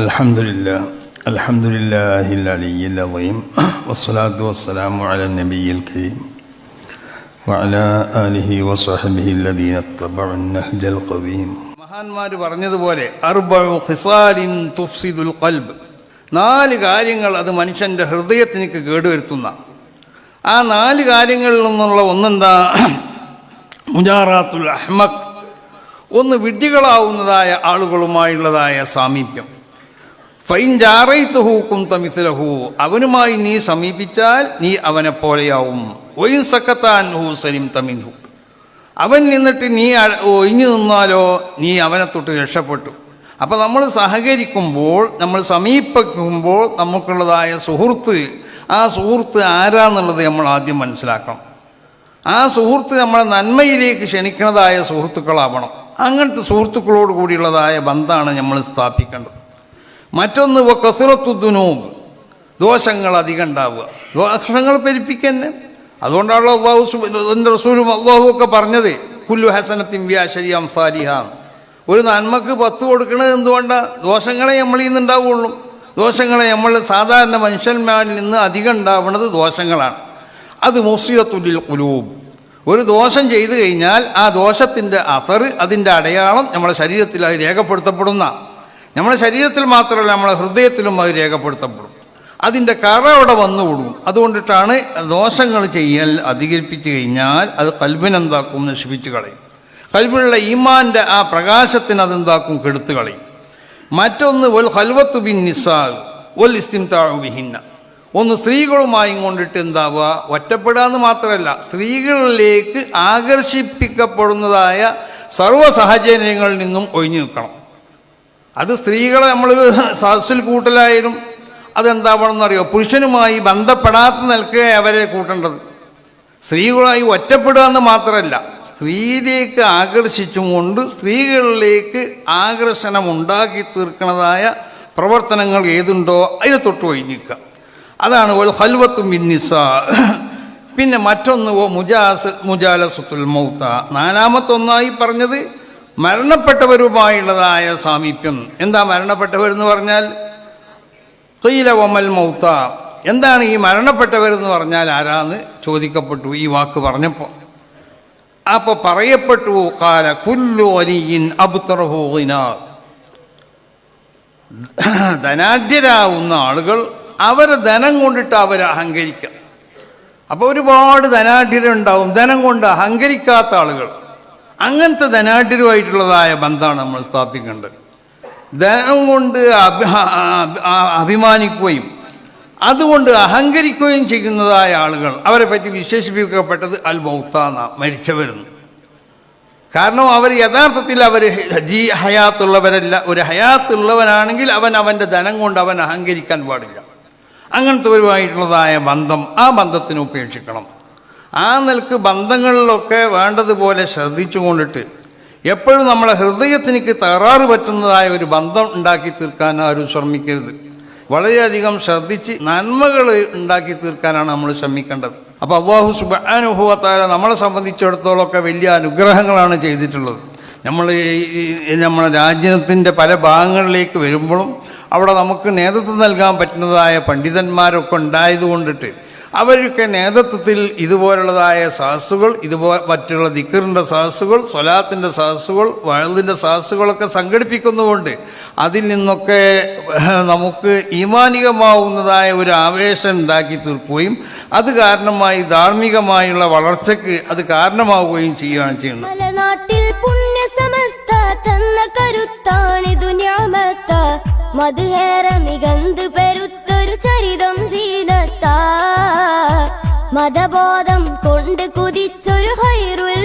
الحمد لله الحمد لله العلي العظيم والصلاة والسلام على النبي الكريم وعلى آله وصحبه الذين اتبعوا النهج القويم മഹാന്മാർ പറഞ്ഞതുപോലെ അർബഉ ഖിസാലിൻ തുഫ്സിദുൽ ഖൽബ് നാല് കാര്യങ്ങൾ അത് മനുഷ്യൻ്റെ ഹൃദയത്തിന് കേടുവരുത്തുന്ന ആ നാല് കാര്യങ്ങളിൽ നിന്നുള്ള ഒന്നെന്താ മുജാറാത്തുൽ അഹ്മദ് ഒന്ന് വിഡ്ഢികളാവുന്നതായ ആളുകളുമായുള്ളതായ സാമീപ്യം ഫൈൻ ജാറൈത്തുഹൂക്കും തമിസിലഹു അവനുമായി നീ സമീപിച്ചാൽ നീ അവനെ പോലെയാവും. ഒയിൻ സക്കത്താൻ ഹൂ സലിം തമിൻഹു അവൻ നിന്നിട്ട് നീ ഒഴിഞ്ഞു നിന്നാലോ നീ അവനെ തൊട്ട് രക്ഷപ്പെട്ടു. അപ്പോൾ നമ്മൾ സഹകരിക്കുമ്പോൾ നമ്മൾ സമീപിക്കുമ്പോൾ നമുക്കുള്ളതായ സുഹൃത്ത് ആ സുഹൃത്ത് ആരാന്നുള്ളത് നമ്മൾ ആദ്യം മനസ്സിലാക്കണം. ആ സുഹൃത്ത് നമ്മളെ നന്മയിലേക്ക് ക്ഷണിക്കുന്നതായ സുഹൃത്തുക്കളാവണം. അങ്ങനത്തെ സുഹൃത്തുക്കളോട് കൂടിയുള്ളതായ ബന്ധമാണ് നമ്മൾ സ്ഥാപിക്കേണ്ടത്. മറ്റൊന്ന് കസുറത്തുദ്ദുനൂബ് ദോഷങ്ങൾ അധികം ഉണ്ടാവുക. ദോഷങ്ങൾ പെരുപ്പിക്കന്നെ അതുകൊണ്ടാണല്ലോ അള്ളാഹു റസൂലും അള്ളാഹു ഒക്കെ പറഞ്ഞത് കുല്ലു ഹസനത്തിൻ വ്യാശരിയാം സാലിഹാൻ ഒരു നന്മക്ക് പത്ത് കൊടുക്കുന്നത് എന്തുകൊണ്ടാണ് ദോഷങ്ങളെ നമ്മളിൽ നിന്ന് ഉണ്ടാവുള്ളൂ. ദോഷങ്ങളെ നമ്മൾ സാധാരണ മനുഷ്യന്മാരിൽ നിന്ന് അധികം ഉണ്ടാവുന്നത് ദോഷങ്ങളാണ്. അത് മുസിയത്തുല്ലിൽ കുലൂബ് ഒരു ദോഷം ചെയ്തു കഴിഞ്ഞാൽ ആ ദോഷത്തിന്റെ അഫർ അതിന്റെ അടയാളം നമ്മുടെ ശരീരത്തിൽ അത് രേഖപ്പെടുത്തപ്പെടുന്ന നമ്മുടെ ശരീരത്തിൽ മാത്രമല്ല നമ്മുടെ ഹൃദയത്തിലും അത് രേഖപ്പെടുത്തപ്പെടും. അതിന്റെ കറ അവിടെ വന്നുകൂടും അതുകൊണ്ടിട്ടാണ് ദോഷങ്ങൾ ചെയ്യൽ അധികരിപ്പിച്ചു കഴിഞ്ഞാൽ അത് കൽബിനെന്താക്കും നശിപ്പിച്ചു കളയും. കൽബിലുള്ള ഈമാന്റെ ആ പ്രകാശത്തിന് അതെന്താക്കും കെടുത്തു കളയും. മറ്റൊന്ന് ഒൽ ഹൽവത്തു ബിൻ നിസാൽ ഒൽ ഇസ്തിംതാഴു ബിഹിന്ന. ഒന്ന് സ്ത്രീകളുമായും കൊണ്ടിട്ട് എന്താവുക? ഒറ്റപ്പെടുക എന്ന് മാത്രമല്ല സ്ത്രീകളിലേക്ക് ആകർഷിപ്പിക്കപ്പെടുന്നതായ സർവ സാഹചര്യങ്ങളിൽ നിന്നും ഒഴിഞ്ഞു നിൽക്കണം. അത് സ്ത്രീകളെ നമ്മൾ സദസ്സിൽ കൂട്ടലായാലും അതെന്താവണമെന്നറിയോ? പുരുഷനുമായി ബന്ധപ്പെടാത്ത നിൽക്കുക അവരെ കൂട്ടേണ്ടത്. സ്ത്രീകളുമായി ഒറ്റപ്പെടുക എന്ന് മാത്രമല്ല സ്ത്രീയിലേക്ക് ആകർഷിച്ചുകൊണ്ട് സ്ത്രീകളിലേക്ക് ആകർഷണം ഉണ്ടാക്കി തീർക്കുന്നതായ പ്രവർത്തനങ്ങൾ ഏതുണ്ടോ അതിനെ തൊട്ട് ഒഴിഞ്ഞിക്കുക അതാണ് ഒരു ഹൽവത്തും മിന്നിസ പിന്നെ മറ്റൊന്ന് ഓ മുജാസ് മുജാലസുത്തുൽ മൗത്ത. നാലാമത്തൊന്നായി പറഞ്ഞത് മരണപ്പെട്ടവരുമായുള്ളതായ സാമീപ്യം. എന്താ മരണപ്പെട്ടവരെന്ന് പറഞ്ഞാൽ? ഖീല ഒമൽ മൗത്ത. എന്താണ് ഈ മരണപ്പെട്ടവരെന്ന് പറഞ്ഞാൽ ആരാന്ന് ചോദിക്കപ്പെട്ടു ഈ വാക്ക് പറഞ്ഞപ്പോൾ. അപ്പോൾ പറയപ്പെട്ടു കാല കുല്ലു അലിയിൻ അബുത്തറഹൂന ധനാഢ്യരാവുന്ന ആളുകൾ അവരെ ധനം കൊണ്ടിട്ട് അവർ അഹങ്കരിക്കുക. അപ്പോൾ ഒരുപാട് ധനാഢ്യരുണ്ടാവും. ധനം കൊണ്ട് അഹങ്കരിക്കാത്ത ആളുകൾ. അങ്ങനത്തെ ധനാഢ്യരുമായിട്ടുള്ളതായ ബന്ധമാണ് നമ്മൾ സ്ഥാപിക്കേണ്ടത്. ധനം കൊണ്ട് അഭിമാനിക്കുകയും അതുകൊണ്ട് അഹങ്കരിക്കുകയും ചെയ്യുന്നതായ ആളുകൾ അവരെ പറ്റി വിശേഷിപ്പിക്കപ്പെട്ടത് അൽ മൗത്താന മരിച്ചവരുന്നു. കാരണം അവർ യഥാർത്ഥത്തിൽ അവർ ജീ ഹയാത്തുള്ളവരല്ല. ഒരു ഹയാത്തുള്ളവനാണെങ്കിൽ അവൻ അവന്റെ ധനം കൊണ്ട് അവൻ അഹങ്കരിക്കാൻ പാടില്ല. അങ്ങനത്തെ ഒരുമായിട്ടുള്ളതായ ബന്ധം ആ ബന്ധത്തിന് ഉപേക്ഷിക്കണം. ആ നിലയ്ക്ക് ബന്ധങ്ങളിലൊക്കെ വേണ്ടതുപോലെ ശ്രദ്ധിച്ചു കൊണ്ടിട്ട് എപ്പോഴും നമ്മളെ ഹൃദയത്തിനിക്ക് തകരാറ് പറ്റുന്നതായ ഒരു ബന്ധം ഉണ്ടാക്കി തീർക്കാൻ ആരും ശ്രമിക്കരുത്. വളരെയധികം ശ്രദ്ധിച്ച് നന്മകൾ ഉണ്ടാക്കി തീർക്കാനാണ് നമ്മൾ ശ്രമിക്കേണ്ടത്. അപ്പോൾ അള്ളാഹു സുബാനുഭവത്താല നമ്മളെ സംബന്ധിച്ചിടത്തോളമൊക്കെ വലിയ അനുഗ്രഹങ്ങളാണ് ചെയ്തിട്ടുള്ളത്. നമ്മൾ ഈ നമ്മുടെ രാജ്യത്തിന്റെ പല ഭാഗങ്ങളിലേക്ക് വരുമ്പോഴും അവിടെ നമുക്ക് നേതൃത്വം നൽകാൻ പറ്റുന്നതായ പണ്ഡിതന്മാരൊക്കെ ഉണ്ടായത് കൊണ്ടിട്ട് അവരൊക്കെ നേതൃത്വത്തിൽ ഇതുപോലുള്ളതായ സാസുകൾ ഇതുപോലെ മറ്റുള്ള ദിക്കറിന്റെ സാസുകൾ സ്വലാത്തിന്റെ സാസുകൾ വഴുതിന്റെ സാഹസുകളൊക്കെ സംഘടിപ്പിക്കുന്നുമുണ്ട്. അതിൽ നിന്നൊക്കെ നമുക്ക് ഈമാനികമാവുന്നതായ ഒരു ആവേശം ഉണ്ടാക്കി തീർക്കുകയും അത് കാരണമായി ധാർമ്മികമായുള്ള വളർച്ചയ്ക്ക് അത് കാരണമാവുകയും ചെയ്യുകയാണ് ചെയ്യുന്നത്. കരുത്താണിതു ഞാമത്ത. മധുഹേറെ മികന്ത് പെരുത്തൊരു മതബോധം കൊണ്ട് കുതിച്ചൊരു ഹൈറുൽ